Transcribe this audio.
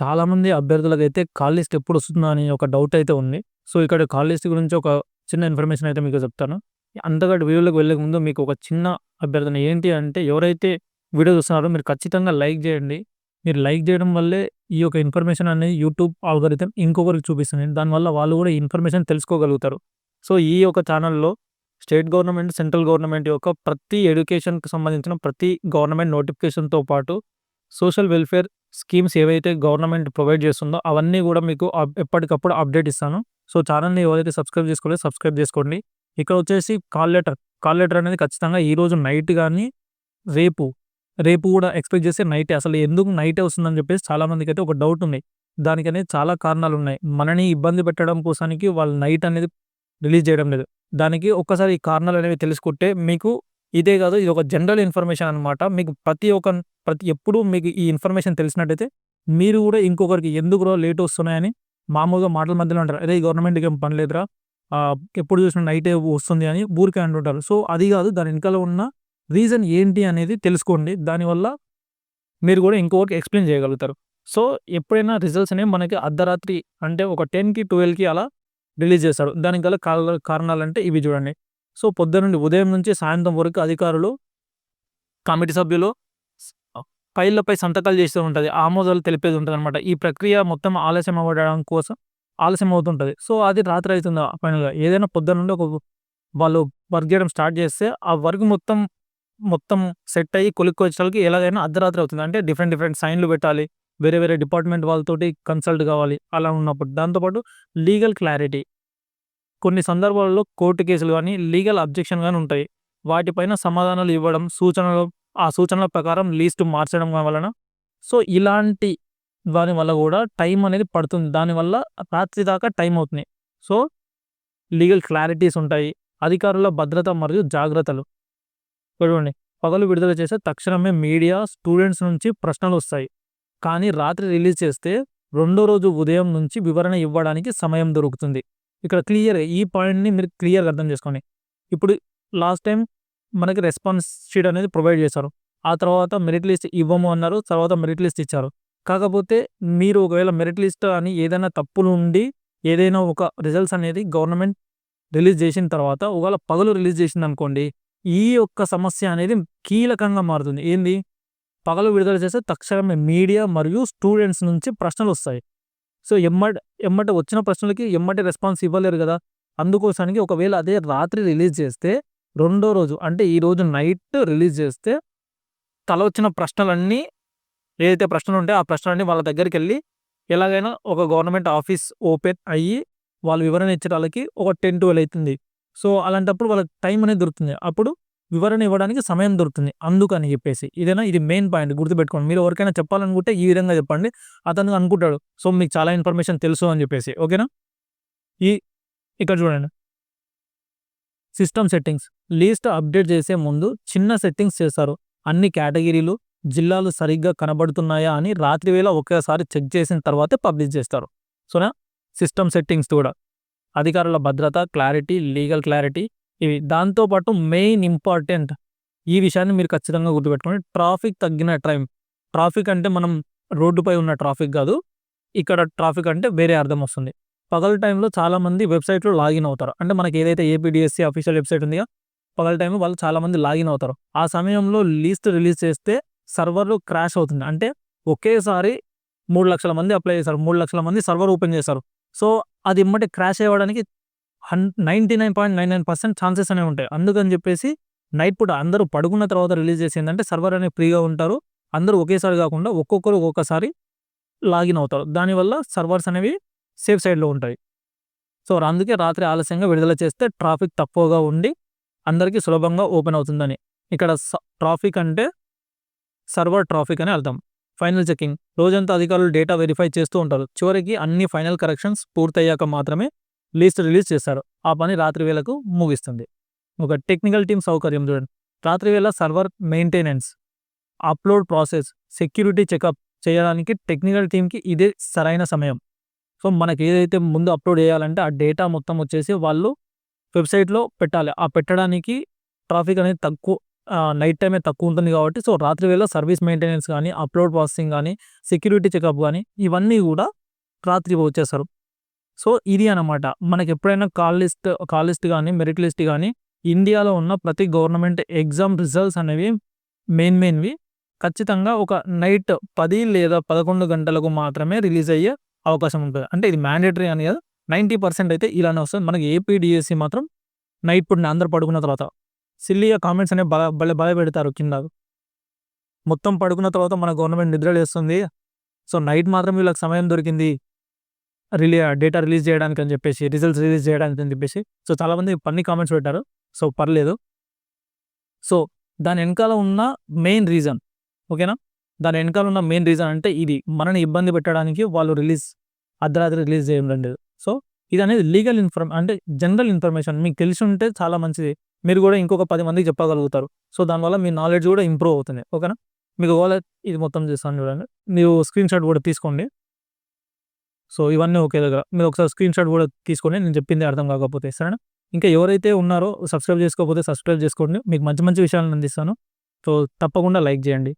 చాలామంది అయితే call list ఎప్పుడొస్తుందా అని ఒక డౌట్ అయితే ఉంది. సో, ఇక్కడ కాల్ లిస్ట్ గురించి ఒక చిన్న ఇన్ఫర్మేషన్ అయితే మీకు చెప్తాను. అంతగా వీడియోలోకి వెళ్ళే ముందు మీకు ఒక చిన్న అభ్యర్థన ఏంటి అంటే ఎవరైతే వీడియో చూస్తున్నారో మీరు ఖచ్చితంగా లైక్ చేయండి. మీరు లైక్ చేయడం వల్లే ఈ యొక్క ఇన్ఫర్మేషన్ అనేది యూట్యూబ్ ఆల్గరిథం ఇంకొకరికి చూపిస్తుంది. దానివల్ల వాళ్ళు కూడా ఈ ఇన్ఫర్మేషన్ తెలుసుకోగలుగుతారు. సో, ఈ యొక్క ఛానల్‌లో స్టేట్ గవర్నమెంట్, సెంట్రల్ గవర్నమెంట్ యొక్క ప్రతి ఎడ్యుకేషన్‌కి సంబంధించిన ప్రతి గవర్నమెంట్ నోటిఫికేషన్‌తో పాటు సోషల్ వెల్ఫేర్ స్కీమ్స్ ఏవైతే గవర్నమెంట్ ప్రొవైడ్ చేస్తుందో అవన్నీ కూడా మీకు అప్ ఎప్పటికప్పుడు అప్డేట్ ఇస్తాను. సో, ఛానల్‌ని ఎవరైతే సబ్స్క్రైబ్ చేసుకోలేదు సబ్స్క్రైబ్ చేసుకోండి. ఇక్కడ వచ్చేసి కాల్ లెటర్. కాల్ లెటర్ అనేది ఖచ్చితంగా ఈరోజు నైట్ కానీ రేపు, రేపు కూడా ఎక్స్‌పెక్ట్ చేస్తే నైటే. అసలు ఎందుకు నైటే వస్తుందని చెప్పేసి చాలామందికి అయితే ఒక డౌట్ ఉంది. దానికనే చాలా కారణాలు ఉన్నాయి మనని ఇబ్బంది పెట్టడం కోసానికి వాళ్ళు నైట్ అనేది రిలీజ్ చేయడం లేదు. దానికి ఒక్కసారి ఈ కారణాలనేవి తెలుసుకుంటే మీకు ఇదే కాదు ఇది ఒక జనరల్ ఇన్ఫర్మేషన్ అనమాట. మీకు ప్రతి ఒక్క ప్రతి ఎప్పుడు మీకు ఈ ఇన్ఫర్మేషన్ తెలిసినట్టయితే మీరు కూడా ఇంకొకరికి ఎందుకురా లేట్ వస్తున్నాయని మామూలుగా మాటల మధ్యలో అంటారు. అదే గవర్నమెంట్‌కి ఏం పని లేదురా ఎప్పుడు చూసినా నైటే వస్తుంది అని ఊరికే అంటుంటారు. సో, అది కాదు దాని వెనకాల ఉన్న రీజన్ ఏంటి అనేది తెలుసుకోండి. దానివల్ల మీరు కూడా ఇంకొకరికి ఎక్స్‌ప్లెయిన్ చేయగలుగుతారు. సో, ఎప్పుడైనా రిజల్ట్స్ అనేవి మనకి అర్ధరాత్రి అంటే ఒక 10కి, 12కి అలా రిలీజ్ చేస్తాడు. దానికి గల కాల కారణాలంటే ఇవి చూడండి. సో, పొద్దునుండి ఉదయం నుంచి సాయంత్రం వరకు అధికారులు, కమిటీ సభ్యులు ఫైళ్ళపై సంతకాలు చేస్తూ ఉంటుంది ఆమోదాలు తెలిపేది ఉంటుంది అనమాట ఈ ప్రక్రియ మొత్తం ఆలస్యం అవ్వడం కోసం ఆలస్యం అవుతుంటుంది సో, అది రాత్రి అయితుంది ఫైనల్‌గా. ఏదైనా పొద్దునుండి ఒక వాళ్ళు వర్క్ చేయడం స్టార్ట్ చేస్తే ఆ వర్క్ మొత్తం, మొత్తం సెట్ అయ్యి కొలిక్కి వచ్చేసరికి ఎలాగైనా అర్ధరాత్రి అవుతుంది. అంటే డిఫరెంట్, డిఫరెంట్ సైన్‌లు పెట్టాలి. వేరే, వేరే డిపార్ట్‌మెంట్ వాళ్ళతోటి కన్సల్ట్ కావాలి. అలా ఉన్నప్పుడు దాంతోపాటు లీగల్ క్లారిటీ. కొన్ని సందర్భాలలో కోర్టు కేసులు కానీ లీగల్ అబ్జెక్షన్ కానీ ఉంటాయి. వాటిపైన సమాధానాలు ఇవ్వడం, సూచనలు ఆ సూచనల ప్రకారం లీస్ట్ మార్చడం వలన సో, ఇలాంటి దాని వల్ల కూడా టైం అనేది పడుతుంది. దానివల్ల రాత్రి దాకా టైం అవుతుంది. సో, లీగల్ క్లారిటీస్ ఉంటాయి. అధికారుల భద్రత మరియు జాగ్రత్తలు. చూడండి పగలు విడుదల చేస్తే తక్షణమే మీడియా, స్టూడెంట్స్ నుంచి ప్రశ్నలు వస్తాయి కానీ రాత్రి రిలీజ్ చేస్తే రెండో రోజు ఉదయం నుంచి వివరణ ఇవ్వడానికి సమయం దొరుకుతుంది. ఇక్కడ క్లియర్ ఈ పాయింట్‌ని మీరు క్లియర్‌గా అర్థం చేసుకోండి. ఇప్పుడు లాస్ట్ టైం మనకి రెస్పాన్స్ షీట్ అనేది ప్రొవైడ్ చేశారు. ఆ తర్వాత మెరిట్ లిస్ట్ ఇవ్వము అన్నారు. తర్వాత మెరిట్ లిస్ట్ ఇచ్చారు. కాకపోతే మీరు ఒకవేళ మెరిట్ లిస్ట్ అని ఏదైనా తప్పులు ఉండి ఏదైనా ఒక రిజల్ట్స్ అనేది గవర్నమెంట్ రిలీజ్ చేసిన తర్వాత ఒకవేళ పగలు రిలీజ్ చేసింది అనుకోండి ఈ యొక్క సమస్య అనేది కీలకంగా మారుతుంది. ఏంది? పగలు విడుదల చేస్తే తక్షణమే మీడియా మరియు స్టూడెంట్స్ నుంచి ప్రశ్నలు వస్తాయి సో, ఎమ్మట ఎమ్మట వచ్చిన ప్రశ్నలకి ఎమ్మటే రెస్పాన్స్ ఇవ్వలేరు కదా! అందుకోసానికి ఒకవేళ అదే రాత్రి రిలీజ్ చేస్తే రెండో రోజు అంటే ఈరోజు నైట్ రిలీజ్ చేస్తే తల వచ్చిన ప్రశ్నలన్నీ ఏదైతే ప్రశ్నలు ఉంటాయో ఆ ప్రశ్నలన్నీ వాళ్ళ దగ్గరికి వెళ్ళి ఎలాగైనా ఒక గవర్నమెంట్ ఆఫీస్ ఓపెన్ అయ్యి వాళ్ళు వివరణ ఇచ్చడానికి ఒక టెన్ ట్వెల్వ్ అవుతుంది సో, అలాంటప్పుడు వాళ్ళకి టైం అనేది దొరుకుతుంది. అప్పుడు వివరణ ఇవ్వడానికి సమయం దొరుకుతుంది. అందుకని చెప్పేసి. ఇదేనా ఇది మెయిన్ పాయింట్ గుర్తుపెట్టుకోండి. మీరు ఎవరికైనా చెప్పాలనుకుంటే ఈ విధంగా చెప్పండి. అతను అనుకుంటాడు. సో, మీకు చాలా ఇన్ఫర్మేషన్ తెలుసు అని చెప్పేసి. ఓకేనా? ఈ ఇక్కడ చూడండి. System settings. లిస్ట్ అప్డేట్ చేసే ముందు చిన్న సెట్టింగ్స్ చేస్తారు. అన్ని కేటగిరీలు, జిల్లాలు సరిగ్గా కనబడుతున్నాయా అని రాత్రి వేళ ఒకేసారి చెక్ చేసిన తర్వాతే పబ్లిష్ చేస్తారు. సోనా సిస్టమ్ సెట్టింగ్స్ కూడా. అధికారుల భద్రత, క్లారిటీ, లీగల్ క్లారిటీ ఇవి. దాంతో పాటు మెయిన్ ఇంపార్టెంట్ ఈ విషయాన్ని మీరు ఖచ్చితంగా గుర్తుపెట్టుకోండి. ట్రాఫిక్ తగ్గిన టైం. ట్రాఫిక్ అంటే మనం రోడ్డుపై ఉన్న ట్రాఫిక్ కాదు. ఇక్కడ ట్రాఫిక్ అంటే వేరే అర్థం వస్తుంది. పగల టైంలో చాలామంది వెబ్‌సైట్‌లో లాగిన్ అవుతారు. అంటే మనకి ఏదైతే ఏపీడిఎస్సి అఫీషియల్ వెబ్‌సైట్ ఉందిగా పగల టైం వాళ్ళు చాలామంది లాగిన్ అవుతారు. ఆ సమయంలో లిస్ట్ రిలీజ్ చేస్తే సర్వర్ క్రాష్ అవుతుంది. అంటే ఒకేసారి మూడు లక్షల మంది అప్లై చేశారు. 3,00,000 మంది సర్వర్ ఓపెన్ చేశారు. సో, అది ఇమ్మటి క్రాష్ అవ్వడానికి హన్ 99.99% ఛాన్సెస్ అనేవి ఉంటాయి. అందుకని చెప్పేసి నైట్ పూట అందరూ పడుకున్న తర్వాత రిలీజ్ చేసిందంటే సర్వర్ అనేది ఫ్రీగా ఉంటారు. అందరూ ఒకేసారి కాకుండా ఒక్కొక్కరు ఒక్కొక్కసారి లాగిన్ అవుతారు. దానివల్ల సర్వర్స్ అనేవి సేఫ్ సైడ్‌లో ఉంటాయి. సో, అందుకే రాత్రి ఆలస్యంగా విడుదల చేస్తే ట్రాఫిక్ తక్కువగా ఉండి అందరికీ సులభంగా ఓపెన్ అవుతుందని. ఇక్కడ ట్రాఫిక్ అంటే సర్వర్ ట్రాఫిక్ అని అర్థం. Final checking. రోజంతా అధికారులు డేటా వెరిఫై చేస్తూ ఉంటారు. చివరికి అన్ని ఫైనల్ కరెక్షన్స్ పూర్తయ్యాక మాత్రమే లిస్ట్ రిలీజ్ చేస్తారు. ఆ పని రాత్రి వేళకు ముగిస్తుంది. ఒక టెక్నికల్ టీమ్ సౌకర్యం చూడండి. రాత్రి వేళ server maintenance, upload process, security checkup చేయడానికి టెక్నికల్ టీమ్‌కి ఇదే సరైన సమయం. సో, మనకి ఏదైతే ముందు అప్‌లోడ్ చేయాలంటే ఆ డేటా మొత్తం వచ్చేసి వాళ్ళు వెబ్‌సైట్‌లో పెట్టాలి. ఆ పెట్టడానికి ట్రాఫిక్ అనేది తక్కువ నైట్ టైమే తక్కువ ఉంటుంది కాబట్టి సో రాత్రి వేళ సర్వీస్ మెయింటెనెన్స్ కానీ అప్లోడ్ ప్రాసెసింగ్ కానీ సెక్యూరిటీ చెకప్ కానీ ఇవన్నీ కూడా రాత్రి వచ్చేస్తారు. సో ఇది అనమాట మనకి ఎప్పుడైనా కాల్ లిస్ట్ కాల్ లిస్ట్ కానీ మెరిట్ లిస్ట్ కానీ ఇండియాలో ఉన్న ప్రతి గవర్నమెంట్ ఎగ్జామ్ రిజల్ట్స్ అనేవి మెయిన్ మెయిన్వి. ఖచ్చితంగా ఒక నైట్ పది లేదా పదకొండు గంటలకు మాత్రమే రిలీజ్ అయ్యే అవకాశం ఉంటుంది. అంటే ఇది మ్యాండేటరీ అని కాదు నైంటీ పర్సెంట్ అయితే ఇలానే వస్తుంది. మనకి ఏపీడిఎస్సి మాత్రం నైట్ పుట్టిన అందరు పడుకున్న తర్వాత సిల్లీగా కామెంట్స్ అనేవి బల భలే బల పెడతారు కింద. మొత్తం పడుకున్న తర్వాత మన గవర్నమెంట్ నిద్ర లేస్తుంది. సో నైట్ మాత్రం వీళ్ళకి సమయం దొరికింది. రిలీ డేటా రిలీజ్ చేయడానికి అని చెప్పేసి రిజల్ట్స్ రిలీజ్ చేయడానికి అని చెప్పేసి. సో చాలామంది పన్ని కామెంట్స్ పెట్టారు. సో పర్లేదు. సో దాని వెనకాల ఉన్న మెయిన్ రీజన్ ఓకేనా? దాని వెనకాల ఉన్న మెయిన్ రీజన్ అంటే ఇది. మనని ఇబ్బంది పెట్టడానికి వాళ్ళు రిలీజ్ అర్ధరాత్రి రిలీజ్ చేయడం లేదు. ఇది అనేది లీగల్ ఇన్ఫర్మ్ అంటే జనరల్ ఇన్ఫర్మేషన్ మీకు తెలిసి ఉంటే చాలా మంచిది. మీరు కూడా ఇంకొక పది మందికి చెప్పగలుగుతారు. సో దానివల్ల మీ నాలెడ్జ్ కూడా ఇంప్రూవ్ అవుతుంది. ఓకేనా? మీకు ఒకవేళ ఇది మొత్తం చేస్తాను చూడండి. మీరు స్క్రీన్ షాట్ కూడా తీసుకోండి. సో ఇవన్నీ ఒకే దగ్గర. మీరు ఒకసారి స్క్రీన్ షాట్ కూడా తీసుకోండి. నేను చెప్పింది అర్థం కాకపోతే. సరేనా? ఇంకా ఎవరైతే ఉన్నారో సబ్స్క్రైబ్ చేసుకోకపోతే సబ్స్క్రైబ్ చేసుకోండి. మీకు మంచి మంచి విషయాలను అందిస్తాను. సో తప్పకుండా లైక్ చేయండి.